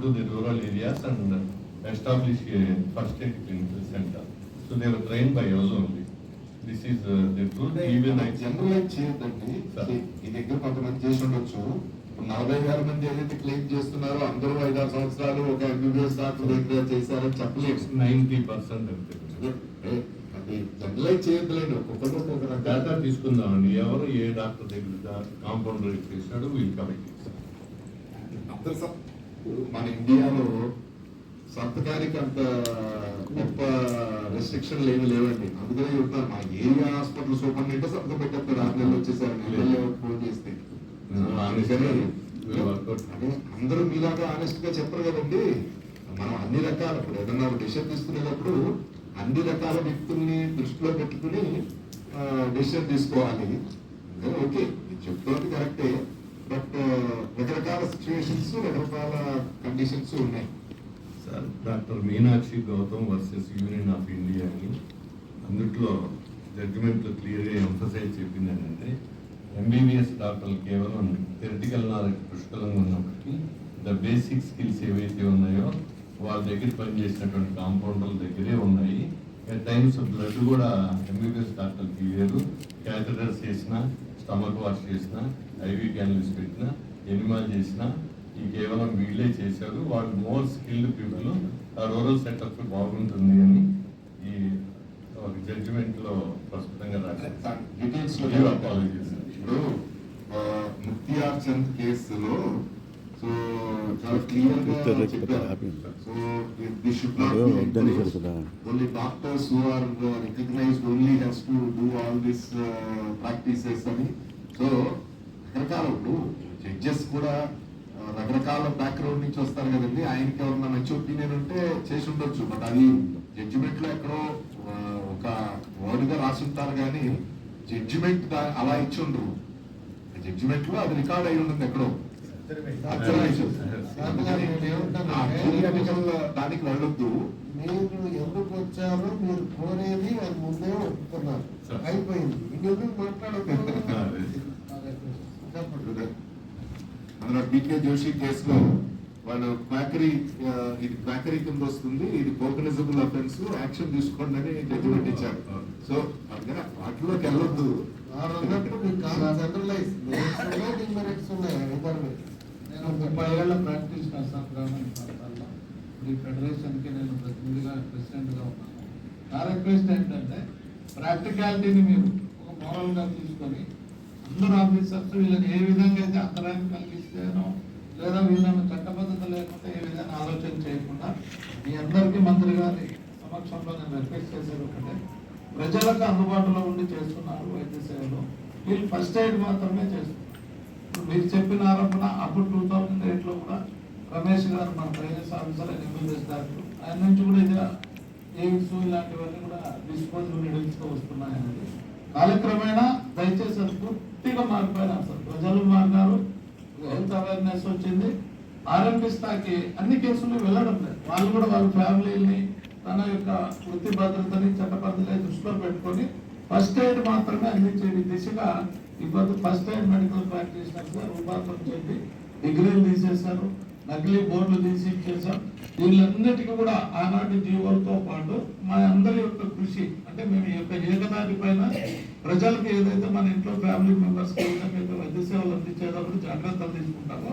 to the rural areas and establish a first aid clinical center. So they were trained by us only. This is uh, the truth, even I. Generalise చేయొద్దండి Sir. ఈ దగ్గర కొంతమంది చేసి ఉండొచ్చు నలభై వేల మంది ఏదైతే క్లెయిమ్ చేస్తున్నారో అందరూ ఐదారు సంవత్సరాలు ఒక ఎంబీబీఎస్ డాక్టర్ దగ్గర చేశారని చెప్పలేము నైంటీ పర్సెంట్ అది జనరలైజ్ చేయొద్దులేండి ఒక్కొక్కరు ఒక్కొక్క డేటా తీసుకుందామండి ఎవరు ఏ డాక్టర్ దగ్గర కాంపౌండర్ చేశాడు వీళ్ళు కలెక్ట్ చేశారు అందరు మన ఇండియాలో సంతకానికి అంత గొప్ప రెస్ట్రిక్షన్లు ఏమి లేవండి. అందుకనే చెప్తాను మా ఏరియా హాస్పిటల్ సూపరింటెండెంట్ సంతకం పెట్టేస్తారు. ఆరు నెలలు వచ్చేసారు ఎమ్మెల్యే ఫోన్ చేస్తే. అందుకని అదే అందరూ మీలాగా ఆనెస్ట్గా చెప్పరు కదండి. మనం అన్ని రకాల ఇప్పుడు ఏదన్నా డెసిషన్ తీసుకునేటప్పుడు అన్ని రకాల వ్యక్తుల్ని దృష్టిలో పెట్టుకుని డెసిషన్ తీసుకోవాలి. ఓకే చెప్తోంది కరెక్టే. బట్ రకరకాల సిచ్యువేషన్స్ రకరకాల కండిషన్స్ ఉన్నాయి. Sir doctor Meenakshi Gautam versus union of India అని అందుట్లో జడ్జిమెంట్లో క్లియర్గా ఎంఫసైజ్ చెప్పింది ఏంటంటే ఎంబీబీఎస్ డాక్టర్లు కేవలం థెరటికల్ నాలెడ్జ్ పుష్కలంగా ఉన్నప్పటికీ ద బేసిక్ స్కిల్స్ ఏవైతే ఉన్నాయో వాళ్ళ దగ్గర పనిచేసినటువంటి కాంపౌండర్ల దగ్గరే ఉన్నాయి. అట్ టైమ్స్ బ్లడ్ కూడా ఎంబీబీఎస్ డాక్టర్కి ఇవ్వరు క్యాథటర్స్ చేసిన స్టమక్ వాష్ చేసిన ఐవీ క్యాన్యూస్ పెట్టినా ఎనిమాల్ చేసిన ఈ కేవలం వీళ్ళే చేశారు. వాళ్ళు మోర్ స్కిల్డ్ పీపుల్. ఆ రూరల్ సెటప్ బాగుంటుంది అని ఈ ఒక జడ్జిమెంట్లో ప్రస్తుతంగా రాశారు. ఇప్పుడు ముక్తియార్ చంద్ కేసులో సో చాలా క్లియర్గా చెప్పారు. So should not be. Only doctors who are recognised only has to do all this practices అని. సో రకరకాల జడ్జెస్ కూడా రకరకాల బ్యాక్గ్రౌండ్ నుంచి వస్తారు కదండి. ఆయనకి ఎవరన్నా మంచి ఒపీనియన్ ఉంటే చేసి ఉండొచ్చు. బట్ అది జడ్జిమెంట్లో ఎక్కడో ఒక వర్డ్గా రాసి ఉంటారు కానీ జడ్జిమెంట్ అలా ఇచ్చి ఉండరు. జడ్జిమెంట్లో అది రికార్డ్ అయి ఉంటుంది ఎక్కడో. దానికి వెళ్ళొద్దు. మీరు ఎందుకు వచ్చారో మీరు కోరేది అది ముందే ఒప్పుకున్నారు. అయిపోయింది. ఇంకెందుకు మాట్లాడకూడదు అందులో డికే జోషి కేసులో వాళ్ళు క్వాకరీ ఇది క్వాకరీ కింద వస్తుంది ఇది కోకనిజబుల్ అఫెన్స్ యాక్షన్ తీసుకోండి అని జడ్జిమెంట్ ఇచ్చారు. సో అందుకని వాటిలోకి వెళ్ళొద్దు. నేను ముప్పై ఏళ్ళ ప్రాక్టీస్ చేస్తాను గ్రామీణ ప్రాంతాల్లో. ఇప్పుడు ఈ ఫెడరేషన్కి నేను ప్రతినిధిగా ప్రెసిడెంట్గా ఉన్నాను. నా రిక్వెస్ట్ ఏంటంటే ప్రాక్టికాలిటీని మీరు ఒక మోరల్గా తీసుకొని అందరు ఆఫీసర్స్ వీళ్ళకి ఏ విధంగా అయితే అంతరాయం కలిగిస్తేనో లేదా వీళ్ళని చట్టబద్ధత లేకుండా ఏ విధంగా ఆలోచన చేయకుండా మీ అందరికీ మంత్రి గారి సమక్షంలో నేను రిక్వెస్ట్ చేసేది ఒకటే. ప్రజలకు అందుబాటులో ఉండి చేస్తున్నారు వైద్య సేవలు. వీళ్ళు ఫస్ట్ ఎయిడ్ మాత్రమే చేస్తున్నారు. మీరు చెప్పిన ఆరోపణ అప్పుడు టూ థౌజండ్ ఎయిట్లో కూడా రమేష్ గారు మన ప్రైవేస్ ఆఫీసర్ ఎంబీబీఎస్ డాక్టర్ ఆయన నుంచి కూడా ఇది ఎయిడ్స్ ఇలాంటివన్నీ కూడా డిస్పోజబుల్ నీడిల్స్ వస్తున్నాయి అనేది కాలక్రమేణా దయచేసి అది పూర్తిగా మారిపోయినారు సార్ ప్రజలు మారినారు. హెల్త్ అవేర్నెస్ వచ్చింది. ఆర్ఎంపీ స్థాయికి అన్ని కేసులు వెళ్ళడం లేదు. వాళ్ళు కూడా వాళ్ళ ఫ్యామిలీని తన యొక్క వృత్తి భద్రతని చట్టబద్ధత దృష్టిలో పెట్టుకొని ఫస్ట్ ఎయిడ్ మాత్రమే అందించే దిశగా ఇప్పుడు ఫస్ట్ ఎయిడ్ మెడికల్ ప్రాక్టీషనర్స్గా రూపాంతరం చెంది డిగ్రీలు తీసేశారు. నకిలీ బోర్డులు తీసి ఇచ్చేసాం వీళ్ళందరికీ కూడా ఆనాటి జీవోలతో పాటు మా అందరి యొక్క కృషి అంటే మేము ఈ యొక్క ఏకనాటి పైన ప్రజలకు ఏదైతే మన ఇంట్లో ఫ్యామిలీ మెంబర్స్ ఏదైతే వైద్య సేవలు అందించేటప్పుడు జాగ్రత్తలు తీసుకుంటామో.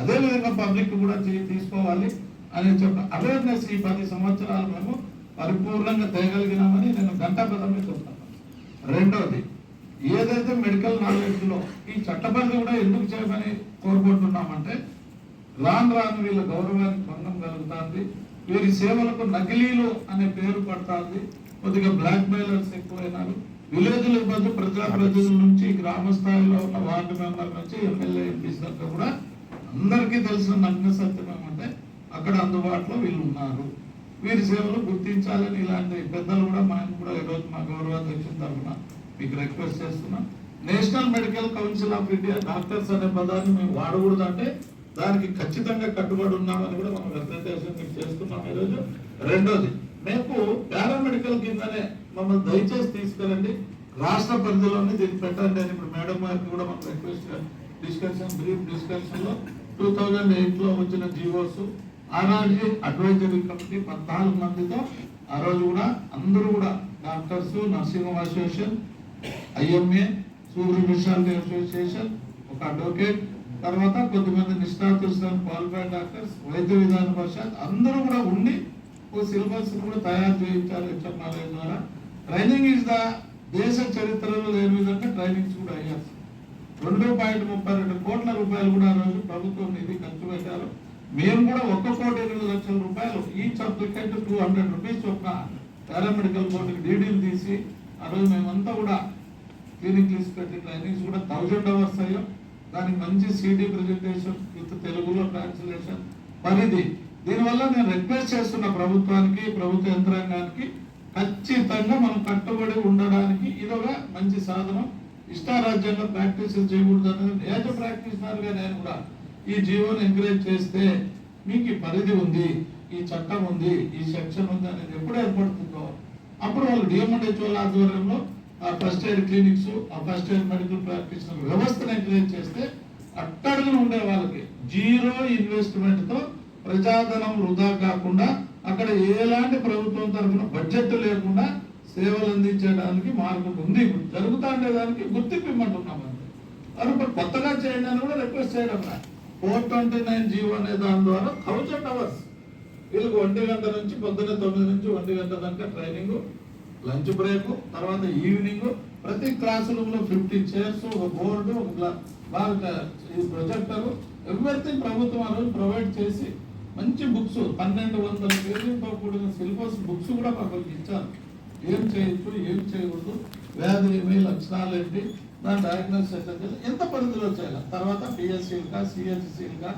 అదేవిధంగా పబ్లిక్ కూడా తీసుకోవాలి అని చెప్పి అవేర్నెస్ ఈ పది సంవత్సరాలు మేము పరిపూర్ణంగా తేయగలిగినామని నేను గంటాపదమే చెప్తాను. రెండవది ఏదైతే మెడికల్ నాలెడ్జ్లో ఈ చట్టబద్ధి కూడా ఎందుకు చేయమని కోరుకుంటున్నామంటే రాను రాను వీళ్ళ గౌరవానికి భంగం కలుగుతుంది. వీరి సేవలకు నకిలీలు అనే పేరు పడుతుంది. కొద్దిగా బ్లాక్ మెయిలర్స్ ఎక్కువైనారు. విలేజ్ల మధ్య ప్రజాప్రతినిధుల నుంచి గ్రామ స్థాయిలో ఉన్న వార్డు మెంబర్ నుంచి ఎమ్మెల్యే ఎంపీస్ దాకా కూడా అందరికీ తెలిసిన నగ్న సత్యం ఏమంటే అక్కడ అందుబాటులో వీళ్ళు ఉన్నారు. వీరి సేవలు గుర్తించాలని ఇలాంటి పెద్దలు కూడా మనం కూడా ఈరోజు మా గౌరవాధ్యక్షుల తరఫున మీకు రిక్వెస్ట్ చేస్తున్నాం. National Medical Council of India doctors అనే పదాన్ని మేము వాడకూడదంటే దానికి ఖచ్చితంగా కట్టుబడి ఉన్నామని కూడా మనం రిప్రజెంటేషన్ మీకు చేస్తున్నాం ఈరోజు. రెండోది మేము పారామెడికల్ కిందనే మమ్మల్ని దయచేసి తీసుకెళ్ళండి. రాష్ట్ర పరిధిలోనే దీన్ని పెట్టండి అని ఇప్పుడు మేడం గారికి కూడా మనం రిక్వెస్ట్ డిస్కషన్ బ్రీఫ్ డిస్కషన్లో టూ థౌజండ్ ఎయిట్లో వచ్చిన జీవోస్ ఆనాటి అడ్వైజరీ కమిటీ పద్నాలుగు మందితో ఆ రోజు కూడా అందరూ కూడా doctors nursing home association IMA Surya Vishanti association ఒక అడ్వకేట్ తర్వాత కొద్దిమంది నిష్ణాతులు క్వాలిఫైడ్ డాక్టర్స్ వైద్య విధాన పరిషత్ అందరూ కూడా ఉండి ఒక సిలబస్ కూడా తయారు చేయించాలి హెచ్ఎంఆర్ఐ ద్వారా. ట్రైనింగ్ ఇస్ ద దేశ చరిత్రలో లేని విధంగా ట్రైనింగ్స్ కూడా అయ్యాల్సి రెండు పాయింట్ ముప్పై రెండు కోట్ల రూపాయలు కూడా ఆ రోజు ప్రభుత్వం నిధి ఖర్చు పెట్టారు. మేము కూడా ఒక్క కోటి ఎనిమిది లక్షల రూపాయలు each applicant two hundred rupees ఒక పారామెడికల్ బోర్డుకి డీడీలు తీసి ఆ రోజు మేమంతా కూడా క్లినిక్ లిస్ట్ పెట్టి ట్రైనింగ్స్ కూడా థౌజండ్ అవర్స్ అయ్యాం. దానికి మంచి సిడి ప్రెజెంటేషన్ విత్ తెలుగులో ట్రాన్స్లేషన్ పరిధి. దీనివల్ల నేను రిక్వెస్ట్ చేస్తున్న ప్రభుత్వానికి ప్రభుత్వ యంత్రాంగానికి ఖచ్చితంగా మనం కట్టుబడి ఉండడానికి ఇదొక మంచి సాధనం. ఇష్టారాజ్యంగా ప్రాక్టీస్ చేయకూడదు అనేది ఏజ ప్రాక్టీషనర్గా నేను కూడా ఈ జీవోని ఎంకరేజ్ చేస్తే మీకు ఈ పరిధి ఉంది ఈ చట్టం ఉంది ఈ సెక్షన్ ఉంది అనేది ఎప్పుడు ఏర్పడుతుందో. అప్పుడు వాళ్ళు డిఎంఎండ్హెచ్ఓల ఆధ్వర్యంలో ఆ ఫస్ట్ ఎయిడ్ క్లినిక్స్ ఆ ఫస్ట్ ఎయిడ్ మెడికల్ ప్రాక్టీషనర్ వ్యవస్థను ఎంకరేజ్ చేస్తే అట్టడుగులు ఉండే వాళ్ళకి జీరో ఇన్వెస్ట్మెంట్తో ప్రజాధనం వృధా కాకుండా అక్కడ ఎలాంటి ప్రభుత్వం తరఫున బడ్జెట్ లేకుండా సేవలు అందించడానికి మార్గం ఉంది. ఇప్పుడు జరుగుతా ఉండేదానికి గుర్తింపు ఇమ్మంటున్నాం అంతే. కొత్తగా చేయండి అని కూడా రిక్వెస్ట్ చేయడం ఫోర్ ట్వంటీ నైన్ జీవో అనే దాని ద్వారా థౌజండ్ అవర్స్. వీళ్ళకి ఒంటి గంట నుంచి పొద్దున్న తొమ్మిది నుంచి ఒంటి గంట దాకా ట్రైనింగ్ లంచ్ బ్రేక్ తర్వాత ఈవినింగ్. ప్రతి క్లాస్ రూమ్లో ఫిఫ్టీ చైర్స్ ఒక బోర్డు ఒక గ్లా- బాగా ఈ ప్రొజెక్టర్. ఎవ్రీథింగ్ ప్రభుత్వం ఆ రోజు ప్రొవైడ్ చేసి మంచి బుక్స్ పన్నెండు వందల పేజీలతో కూడిన సిలబస్ బుక్స్ కూడా మాకు ఇచ్చాను ఏం చేయొచ్చు ఏం చేయకూడదు వ్యాధి ఏమి లక్షణాలు ఏంటి దాని డయాగ్నోస్ ఎట్లా చేయాలి ఎంత పరిధిలో చేయాలి. తర్వాత పిఎస్సీలుగా సిహెచ్సీలుగా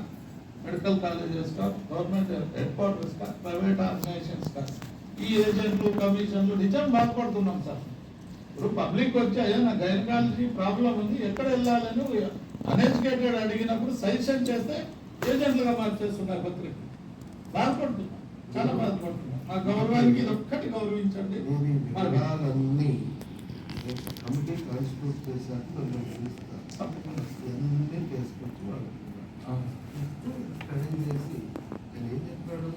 మెడికల్ కాలేజెస్గా గవర్నమెంట్ హెడ్ క్వార్టర్స్గా ప్రైవేట్ ఆర్గనైజేషన్స్గా ఈ ఏజెంట్లు కమిషన్లు నిజం బాధపడుతున్నాం సార్. ఇప్పుడు పబ్లిక్ వచ్చి అయ్యా నా గైనకాలజీ ప్రాబ్లం ఉంది ఎక్కడ వెళ్ళాలని అన్ఎడ్యుకేటెడ్ అడిగినప్పుడు సజెషన్ చేస్తే ఏజెంట్లుగా మార్చేస్తున్నారు పత్రిక. బాధపడుతున్నాం. చాలా బాధపడుతున్నాం. మా గౌరవానికి ఇది ఒక్కటి గౌరవించండి. కమిటీ కాన్స్టిట్యూట్ చేశాక నన్ను పిలుస్తారు చేసి నేను ఏం చెప్పాడు